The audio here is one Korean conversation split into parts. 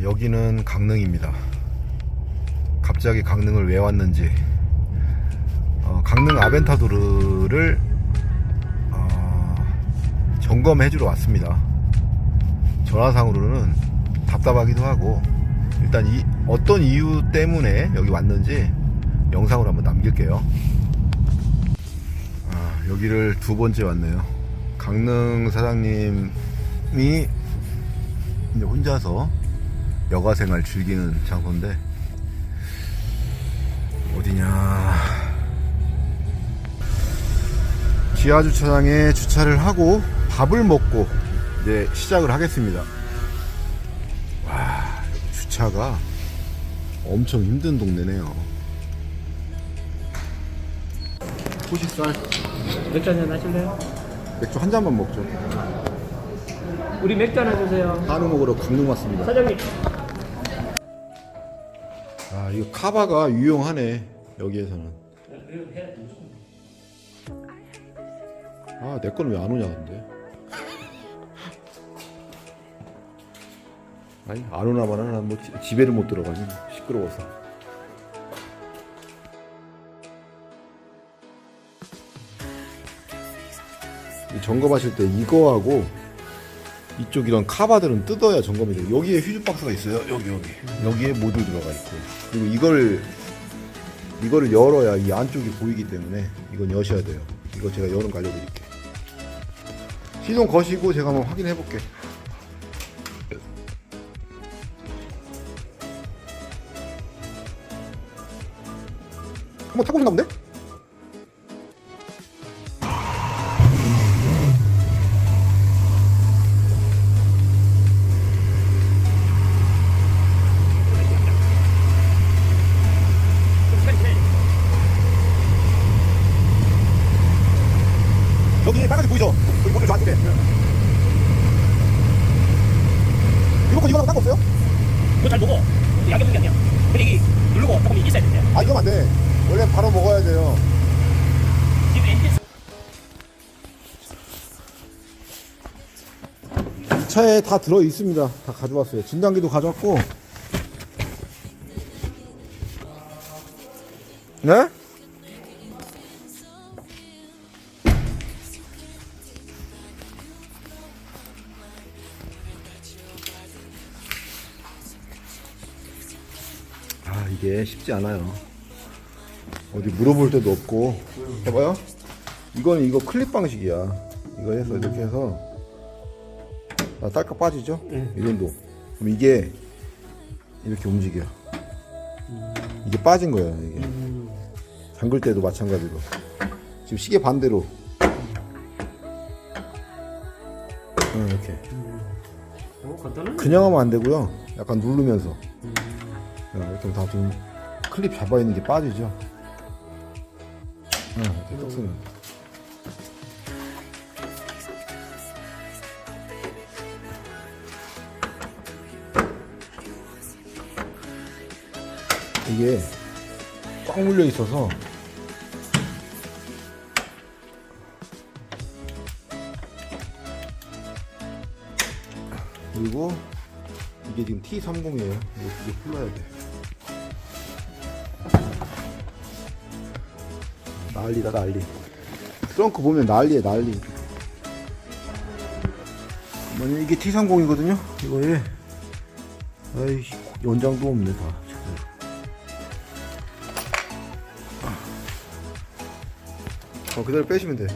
아, 여기는 강릉입니다. 갑자기 강릉을 왜 왔는지 어, 강릉 아벤타도르를 어, 점검해 주러 왔습니다. 전화상으로는 답답하기도 하고 일단 이 어떤 이유 때문에 여기 왔는지 영상으로 한번 남길게요. 아, 여기를 두 번째 왔네요. 강릉 사장님이 혼자서 여가 생활 즐기는 장소인데 어디냐 지하 주차장에 주차를 하고 밥을 먹고 이제 시작을 하겠습니다. 와 주차가 엄청 힘든 동네네요. 호식살 맥주 한잔 하실래요? 맥주 한 잔만 먹죠. 우리 맥주 하나 주세요. 한우 먹으러 강릉 왔습니다. 사장님. 아 이거 카바가 유용하네 여기에서는. 아 내 거는 왜 안 오냐 근데. 아니 안 오나마는 난뭐 지- 집에를 못 들어가지 시끄러워서. 이 점검하실 때 이거하고 이쪽 이런 카바들은 뜯어야 점검이 돼요. 여기에 휴즈 박스가 있어요. 여기 여기 여기에 모듈 들어가 있고 그리고 이걸 이거를 열어야 이 안쪽이 보이기 때문에 이건 여셔야 돼요. 이거 제가 여는 거 알려드릴게요. 시동 거시고 제가 한번 확인해 볼게. 한번 타보셨나 본데? 차에 다 들어 있습니다. 다 가져왔어요. 진단기도 가져왔고. 네? 아 이게 쉽지 않아요. 어디 물어볼 데도 없고. 해봐요. 이거는 이거 클립 방식이야. 이거 해서 이렇게 해서. 아, 딸깍 빠지죠? 이 정도 그럼 이게 이렇게 움직여 이게 빠진 거야 이게 잠글 때도 마찬가지로 지금 시계 반대로 응, 이렇게 어, 간단한. 그냥 하면 안 되고요. 약간 누르면서. 어, 이렇게 하면 다 지금 클립 잡아 있는 게 빠지죠. 어, 이렇게 딱 쓰면. 이게 꽉 물려 있어서 그리고 이게 지금 T30이에요. 이거 풀러야 돼. 난리다 난리. 트렁크 보면 난리에 난리. 뭐냐 이게 T30이거든요. 이거에 아이 연장도 없네 다. 어 그대로 빼시면 돼.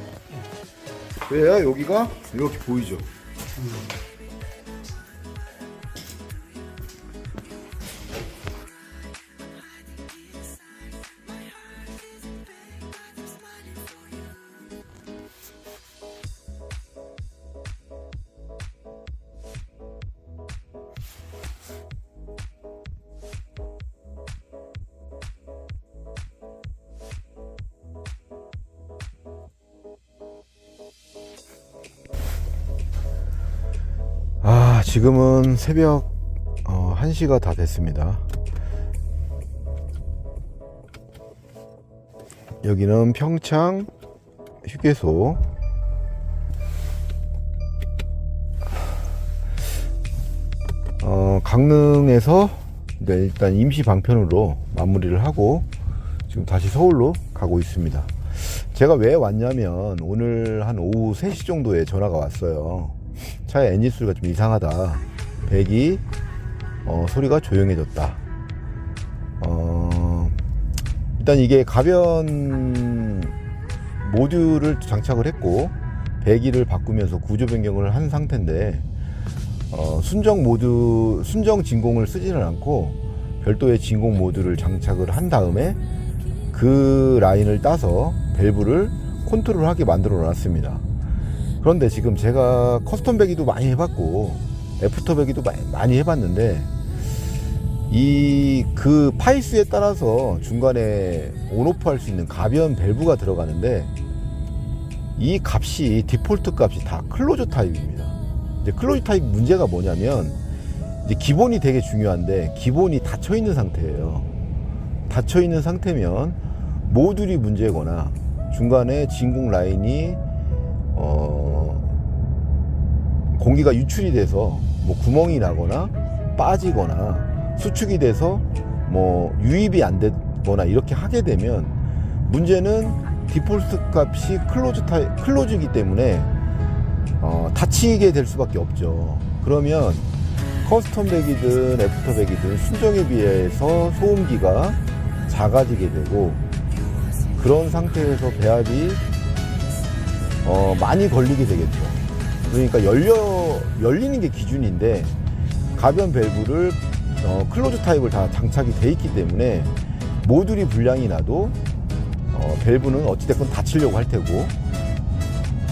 왜야 여기가 이렇게 보이죠? 아, 지금은 새벽 어, 1시가 다 됐습니다. 여기는 평창 휴게소. 어, 강릉에서 네, 일단 임시 방편으로 마무리를 하고 지금 다시 서울로 가고 있습니다. 제가 왜 왔냐면 오늘 한 오후 3시 정도에 전화가 왔어요. 차에 엔진 소리가 좀 이상하다. 배기 어, 소리가 조용해졌다. 어, 일단 이게 가변 모듈을 장착을 했고 배기를 바꾸면서 구조 변경을 한 상태인데 어, 순정 모드 순정 진공을 쓰지는 않고 별도의 진공 모듈을 장착을 한 다음에 그 라인을 따서 밸브를 컨트롤하게 만들어 놨습니다. 그런데 지금 제가 커스텀 배기도 많이 해봤고 애프터 배기도 많이, 해봤는데 이 그 파이스에 따라서 중간에 온오프 할 수 있는 가변 밸브가 들어가는데 이 값이 디폴트 값이 다 클로즈 타입입니다. 이제 클로즈 타입 문제가 뭐냐면 이제 기본이 되게 중요한데 기본이 닫혀 있는 상태예요. 닫혀 있는 상태면 모듈이 문제거나 중간에 진공 라인이 어 공기가 유출이 돼서 뭐 구멍이 나거나 빠지거나 수축이 돼서 뭐 유입이 안 되거나 이렇게 하게 되면 문제는 디폴트 값이 클로즈 타입 클로즈이기 때문에 어, 다치게 될 수밖에 없죠. 그러면 커스텀 백이든 애프터 백이든 순정에 비해서 소음기가 작아지게 되고 그런 상태에서 배합이 어, 많이 걸리게 되겠죠. 그러니까 열려 열리는 게 기준인데 가변 밸브를 어, 클로즈 타입을 다 장착이 돼 있기 때문에 모듈이 불량이 나도 어, 밸브는 어찌됐건 닫히려고 할 테고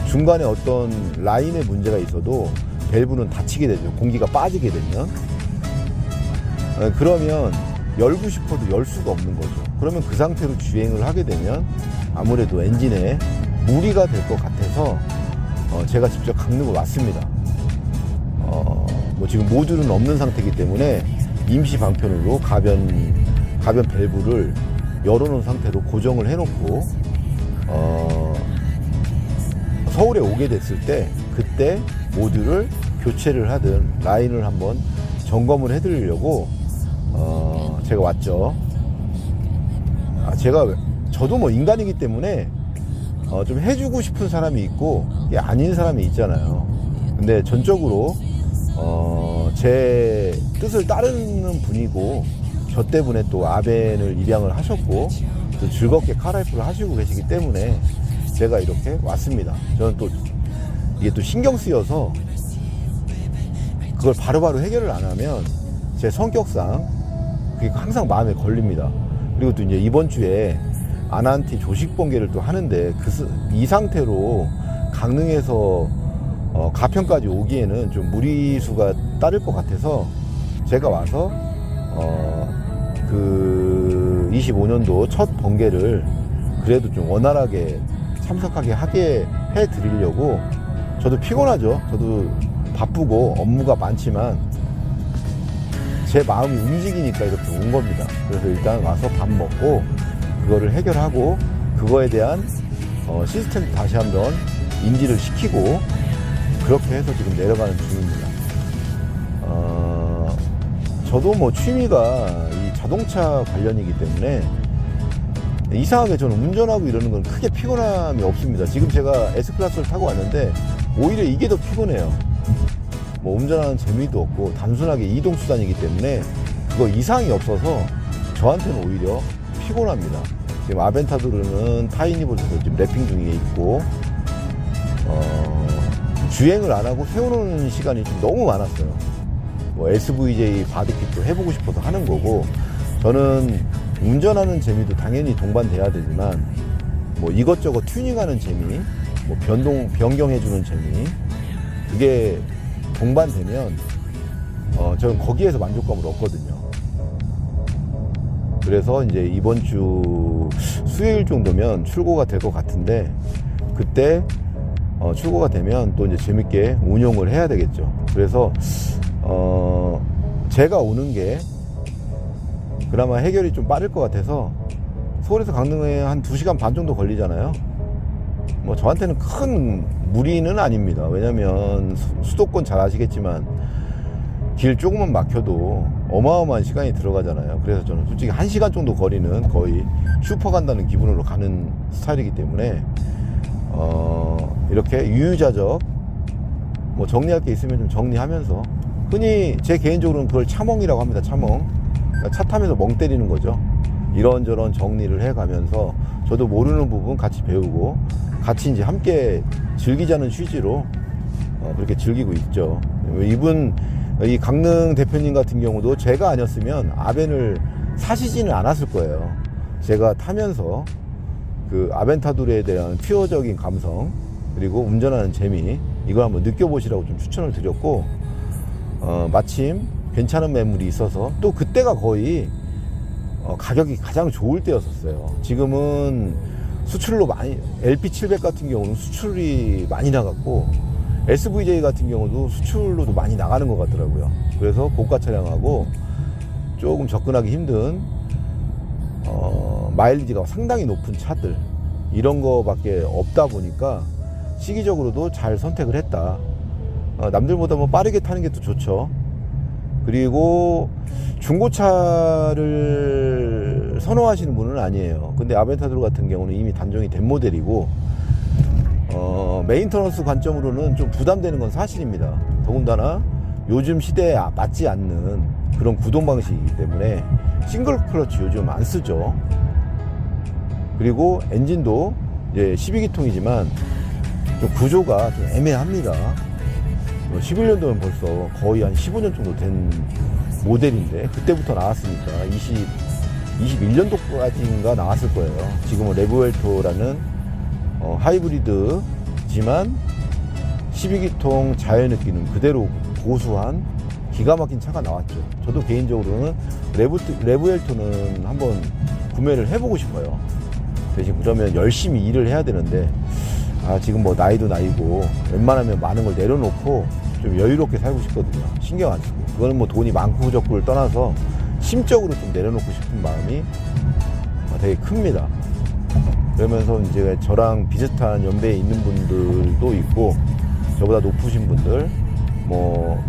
중간에 어떤 라인에 문제가 있어도 밸브는 닫히게 되죠. 공기가 빠지게 되면. 어, 그러면 열고 싶어도 열 수가 없는 거죠. 그러면 그 상태로 주행을 하게 되면 아무래도 엔진에 무리가 될 것 같아서 어, 제가 직접 강릉을 왔습니다. 어, 뭐 지금 모듈은 없는 상태이기 때문에 임시 방편으로 가변 가변 밸브를 열어놓은 상태로 고정을 해놓고 어, 서울에 오게 됐을 때 그때 모듈을 교체를 하든 라인을 한번 점검을 해드리려고 어, 제가 왔죠. 아, 제가 왜- 저도 뭐 인간이기 때문에 어, 좀 해주고 싶은 사람이 있고 이게 아닌 사람이 있잖아요. 근데 전적으로 어, 제 뜻을 따르는 분이고 저 때문에 또 아벤을 입양을 하셨고 또 즐겁게 카라이프를 하시고 계시기 때문에 제가 이렇게 왔습니다. 저는 또 이게 또 신경 쓰여서 그걸 바로바로 해결을 안 하면 제 성격상 그게 항상 마음에 걸립니다. 그리고 또 이제 이번 주에 아난티 조식 번개를 또 하는데 그, 스- 이 상태로 강릉에서 어, 가평까지 오기에는 좀 무리수가 따를 것 같아서 제가 와서 어, 그 25년도 첫 번개를 그래도 좀 원활하게 참석하게 하게 해 드리려고 저도 피곤하죠. 저도 바쁘고 업무가 많지만 제 마음이 움직이니까 이렇게 온 겁니다. 그래서 일단 와서 밥 먹고 그거를 해결하고 그거에 대한 어, 시스템 다시 한번 인지를 시키고 그렇게 해서 지금 내려가는 중입니다. 어, 저도 뭐 취미가 이 자동차 관련이기 때문에 이상하게 저는 운전하고 이러는 건 크게 피곤함이 없습니다. 지금 제가 S클래스를 타고 왔는데 오히려 이게 더 피곤해요. 뭐 운전하는 재미도 없고 단순하게 이동 수단이기 때문에 그거 이상이 없어서 저한테는 오히려 피곤합니다. 지금 아벤타도르는 타이니볼에서 지금 랩핑 중에 있고 어, 주행을 안 하고 세워놓는 시간이 좀 너무 많았어요. 뭐 SVJ 바디킷도 해보고 싶어서 하는 거고 저는 운전하는 재미도 당연히 동반돼야 되지만 뭐 이것저것 튜닝하는 재미, 뭐 변동 변경해주는 재미 그게 동반되면 어, 저는 거기에서 만족감을 얻거든요. 그래서 이제 이번 주 수요일 정도면 출고가 될 것 같은데 그때 어, 출고가 되면 또 이제 재밌게 운용을 해야 되겠죠. 그래서 어, 제가 오는 게 그나마 해결이 좀 빠를 것 같아서 서울에서 강릉에 한 2시간 반 정도 걸리잖아요. 뭐 저한테는 큰 무리는 아닙니다. 왜냐면 수- 수도권 잘 아시겠지만 길 조금만 막혀도 어마어마한 시간이 들어가잖아요. 그래서 저는 솔직히 한 시간 정도 거리는 거의 슈퍼 간다는 기분으로 가는 스타일이기 때문에 어, 이렇게 유유자적 뭐 정리할 게 있으면 좀 정리하면서 흔히 제 개인적으로는 그걸 차멍이라고 합니다. 차멍. 그러니까 차 타면서 멍 때리는 거죠. 이런저런 정리를 해가면서 저도 모르는 부분 같이 배우고 같이 이제 함께 즐기자는 취지로 어, 그렇게 즐기고 있죠. 이분 이 강릉 대표님 같은 경우도 제가 아니었으면 아벤을 사시지는 않았을 거예요. 제가 타면서 그 아벤타두르에 대한 퓨어적인 감성 그리고 운전하는 재미 이걸 한번 느껴보시라고 좀 추천을 드렸고 어, 마침 괜찮은 매물이 있어서 또 그때가 거의 어, 가격이 가장 좋을 때였었어요. 지금은 수출로 많이 LP700 같은 경우는 수출이 많이 나갔고 SVJ 같은 경우도 수출로도 많이 나가는 것 같더라고요. 그래서 고가 차량하고 조금 접근하기 힘든 어, 마일리지가 상당히 높은 차들 이런 거밖에 없다 보니까 시기적으로도 잘 선택을 했다. 어, 남들보다 뭐 빠르게 타는 게 또 좋죠. 그리고 중고차를 선호하시는 분은 아니에요. 근데 아벤타도르 같은 경우는 이미 단종이 된 모델이고 어, 메인터넌스 관점으로는 좀 부담되는 건 사실입니다. 더군다나 요즘 시대에 아- 맞지 않는 그런 구동 방식이기 때문에 싱글 클러치 요즘 안 쓰죠. 그리고 엔진도 이제 12기통이지만 좀 구조가 좀 애매합니다. 11년도면 벌써 거의 한 15년 정도 된 모델인데 그때부터 나왔으니까 20, 21년도까지인가 나왔을 거예요. 지금은 레브웰토라는 어, 하이브리드 지만 12기통 자연 느끼는 그대로 고수한 기가 막힌 차가 나왔죠. 저도 개인적으로는 레브, 레브웰토는 한번 구매를 해보고 싶어요. 대신 그러면 열심히 일을 해야 되는데 아 지금 뭐 나이도 나이고 웬만하면 많은 걸 내려놓고 좀 여유롭게 살고 싶거든요 신경 안 쓰고 그거는 뭐 돈이 많고 적고를 떠나서 심적으로 좀 내려놓고 싶은 마음이 되게 큽니다 그러면서 이제 저랑 비슷한 연배에 있는 분들도 있고 저보다 높으신 분들 뭐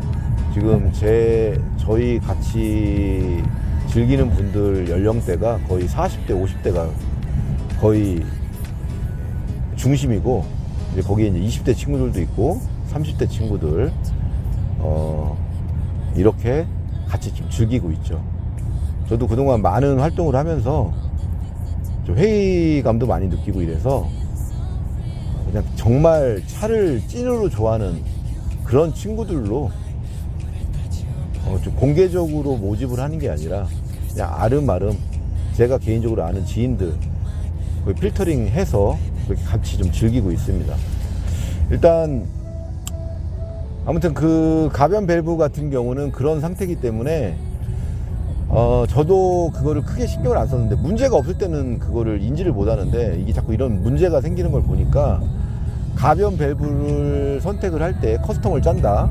지금 제 저희 같이 즐기는 분들 연령대가 거의 40대 50대가 거의 중심이고 이제 거기에 이제 20대 친구들도 있고 30대 친구들 어 이렇게 같이 좀 즐기고 있죠. 저도 그동안 많은 활동을 하면서 좀 회의감도 많이 느끼고 이래서 그냥 정말 차를 찐으로 좋아하는 그런 친구들로 어, 좀 공개적으로 모집을 하는 게 아니라 그냥 아름아름 제가 개인적으로 아는 지인들 필터링 해서 그렇게 같이 좀 즐기고 있습니다. 일단 아무튼 그 가변 밸브 같은 경우는 그런 상태이기 때문에 어 저도 그거를 크게 신경을 안 썼는데 문제가 없을 때는 그거를 인지를 못 하는데 이게 자꾸 이런 문제가 생기는 걸 보니까 가변 밸브를 선택을 할 때 커스텀을 짠다.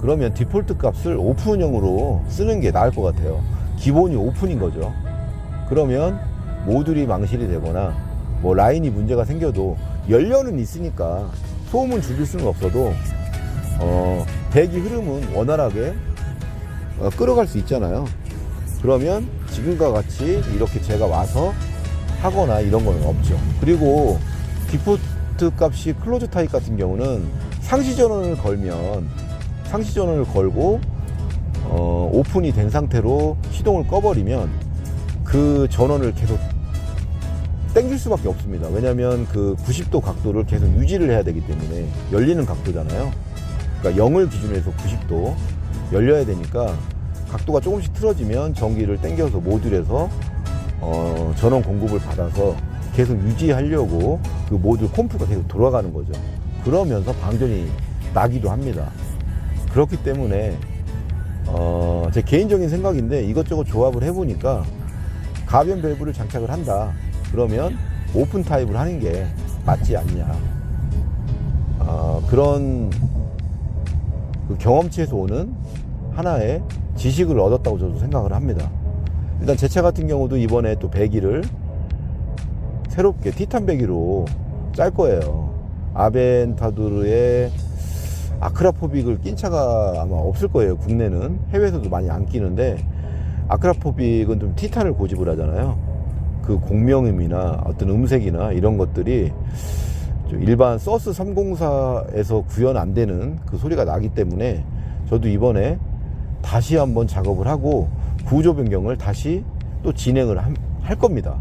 그러면 디폴트 값을 오픈형으로 쓰는 게 나을 것 같아요. 기본이 오픈인 거죠. 그러면 모듈이 망실이 되거나 뭐 라인이 문제가 생겨도 연료는 있으니까 소음은 줄일 수는 없어도 어 배기 흐름은 원활하게 어, 끌어갈 수 있잖아요 그러면 지금과 같이 이렇게 제가 와서 하거나 이런 거는 없죠 그리고 디포트 값이 클로즈 타입 같은 경우는 상시 전원을 걸면 상시 전원을 걸고 어, 오픈이 된 상태로 시동을 꺼버리면 그 전원을 계속 땡길 수밖에 없습니다. 왜냐하면 그 90도 각도를 계속 유지를 해야 되기 때문에 열리는 각도잖아요. 그러니까 0을 기준으로 해서 90도 열려야 되니까 각도가 조금씩 틀어지면 전기를 땡겨서 모듈에서 어, 전원 공급을 받아서 계속 유지하려고 그 모듈 콤프가 계속 돌아가는 거죠. 그러면서 방전이 나기도 합니다. 그렇기 때문에 어, 제 개인적인 생각인데 이것저것 조합을 해보니까 가변 밸브를 장착을 한다. 그러면 오픈 타입을 하는 게 맞지 않냐. 어, 그런 그 경험치에서 오는 하나의 지식을 얻었다고 저도 생각을 합니다. 일단 제 차 같은 경우도 이번에 또 배기를 새롭게 티탄 배기로 짤 거예요. 아벤타두르의 아크라포빅을 낀 차가 아마 없을 거예요. 국내는 해외에서도 많이 안 끼는데 아크라포빅은 좀 티탄을 고집을 하잖아요. 그 공명음이나 어떤 음색이나 이런 것들이 좀 일반 서스 304에서 구현 안 되는 그 소리가 나기 때문에 저도 이번에 다시 한번 작업을 하고 구조 변경을 다시 또 진행을 함- 할 겁니다.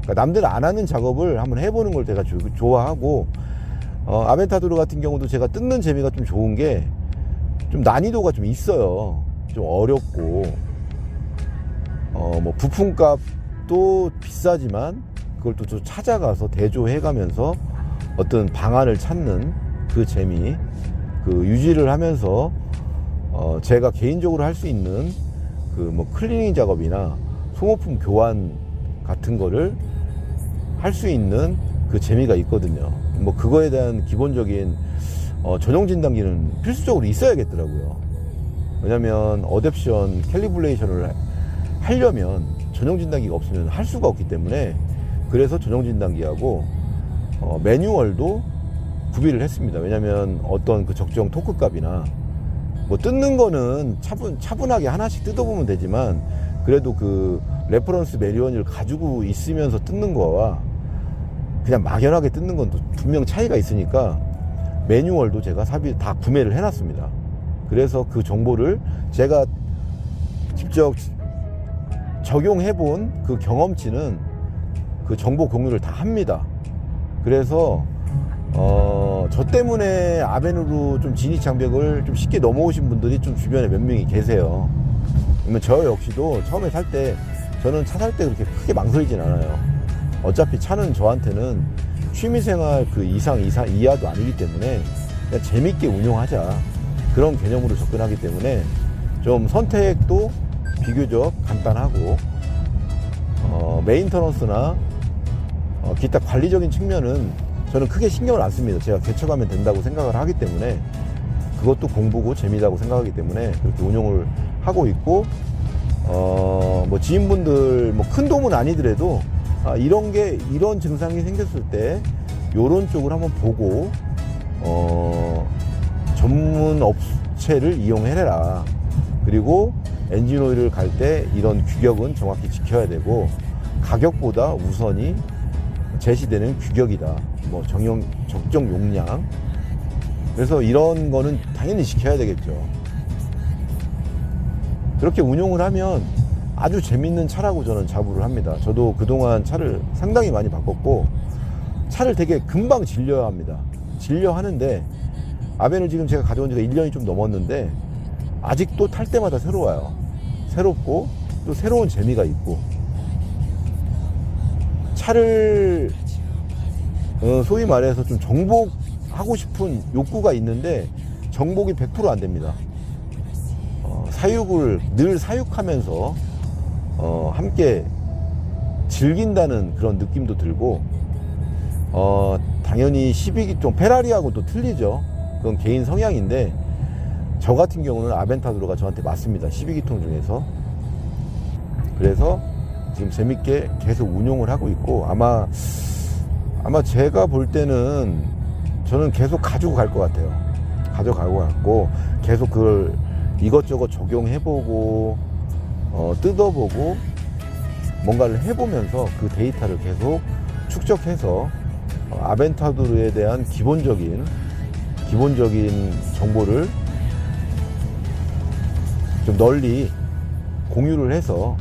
그러니까 남들 안 하는 작업을 한번 해보는 걸 제가 조- 좋아하고 어, 아벤타도르 같은 경우도 제가 뜯는 재미가 좀 좋은 게 좀 난이도가 좀 있어요. 좀 어렵고 어, 뭐 부품값도 비싸지만 그걸 또좀 찾아가서 대조해가면서 어떤 방안을 찾는 그 재미, 그 유지를 하면서 어, 제가 개인적으로 할 수 있는 그 뭐 클리닝 작업이나 소모품 교환 같은 거를 할 수 있는 그 재미가 있거든요. 뭐 그거에 대한 기본적인 어, 전용 진단기는 필수적으로 있어야겠더라고요. 왜냐면 어댑션 캘리블레이션을 하려면 전용 진단기가 없으면 할 수가 없기 때문에 그래서 전용 진단기하고 어, 매뉴얼도 구비를 했습니다. 왜냐면 어떤 그 적정 토크 값이나 뭐 뜯는 거는 차분, 차분하게 하나씩 뜯어보면 되지만 그래도 그 레퍼런스 매뉴얼을 가지고 있으면서 뜯는 거와 그냥 막연하게 뜯는 건 또 분명 차이가 있으니까 매뉴얼도 제가 삽입 다 구매를 해놨습니다. 그래서 그 정보를 제가 직접 적용해본 그 경험치는 그 정보 공유를 다 합니다. 그래서 어, 저 때문에 아벤으로 좀 진입 장벽을 좀 쉽게 넘어오신 분들이 좀 주변에 몇 명이 계세요. 그러면 저 역시도 처음에 살 때 저는 차 살 때 그렇게 크게 망설이진 않아요. 어차피 차는 저한테는 취미생활 그 이상 이상 이하도 아니기 때문에 그냥 재밌게 운용하자 그런 개념으로 접근하기 때문에 좀 선택도 비교적 간단하고 어, 메인터넌스나 어, 기타 관리적인 측면은 저는 크게 신경을 안 씁니다. 제가 개척하면 된다고 생각을 하기 때문에 그것도 공부고 재미라고 생각하기 때문에 그렇게 운용을 하고 있고 어, 뭐 지인분들 뭐 큰 도움은 아니더라도 아, 이런 게 이런 증상이 생겼을 때 요런 쪽을 한번 보고 어, 전문 업체를 이용해라. 그리고 엔진 오일을 갈 때 이런 규격은 정확히 지켜야 되고 가격보다 우선이 제시되는 규격이다. 뭐 정용 적정 용량. 그래서 이런 거는 당연히 지켜야 되겠죠. 그렇게 운용을 하면 아주 재밌는 차라고 저는 자부를 합니다. 저도 그동안 차를 상당히 많이 바꿨고 차를 되게 금방 질려야 합니다. 질려 하는데 아벤을 지금 제가 가져온 지가 1년이 좀 넘었는데 아직도 탈 때마다 새로워요. 새롭고 또 새로운 재미가 있고 차를 어, 소위 말해서 좀 정복하고 싶은 욕구가 있는데 정복이 100%안 됩니다. 어, 사육을 늘 사육하면서 어, 함께 즐긴다는 그런 느낌도 들고 어, 당연히 12기통 페라리하고 또 틀리죠. 그건 개인 성향인데 저 같은 경우는 아벤타도르가 저한테 맞습니다. 12기통 중에서 그래서 지금 재밌게 계속 운용을 하고 있고 아마 아마 제가 볼 때는 저는 계속 가지고 갈 것 같아요. 가져가고 갔고 계속 그걸 이것저것 적용해보고 어, 뜯어보고 뭔가를 해보면서 그 데이터를 계속 축적해서 어, 아벤타도르에 대한 기본적인 기본적인 정보를 좀 널리 공유를 해서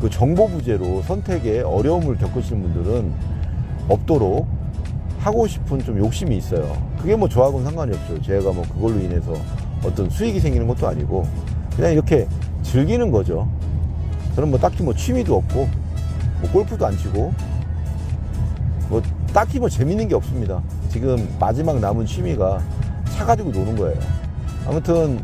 그 정보 부재로 선택에 어려움을 겪으시는 분들은 없도록 하고 싶은 좀 욕심이 있어요. 그게 뭐 저하고는 상관이 없어요. 제가 뭐 그걸로 인해서 어떤 수익이 생기는 것도 아니고 그냥 이렇게 즐기는 거죠. 저는 뭐 딱히 뭐 취미도 없고 뭐 골프도 안 치고 뭐 딱히 뭐 재밌는 게 없습니다. 지금 마지막 남은 취미가 차 가지고 노는 거예요. 아무튼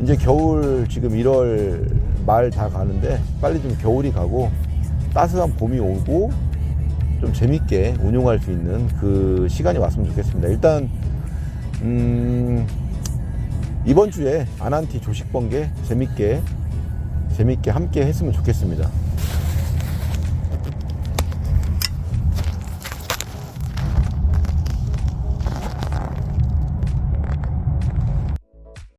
이제 겨울 지금 1월 말 다 가는데 빨리 좀 겨울이 가고 따스한 봄이 오고 좀 재밌게 운용할 수 있는 그 시간이 왔으면 좋겠습니다. 일단 음, 이번 주에 아난티 조식 번개 재밌게 재밌게 함께 했으면 좋겠습니다.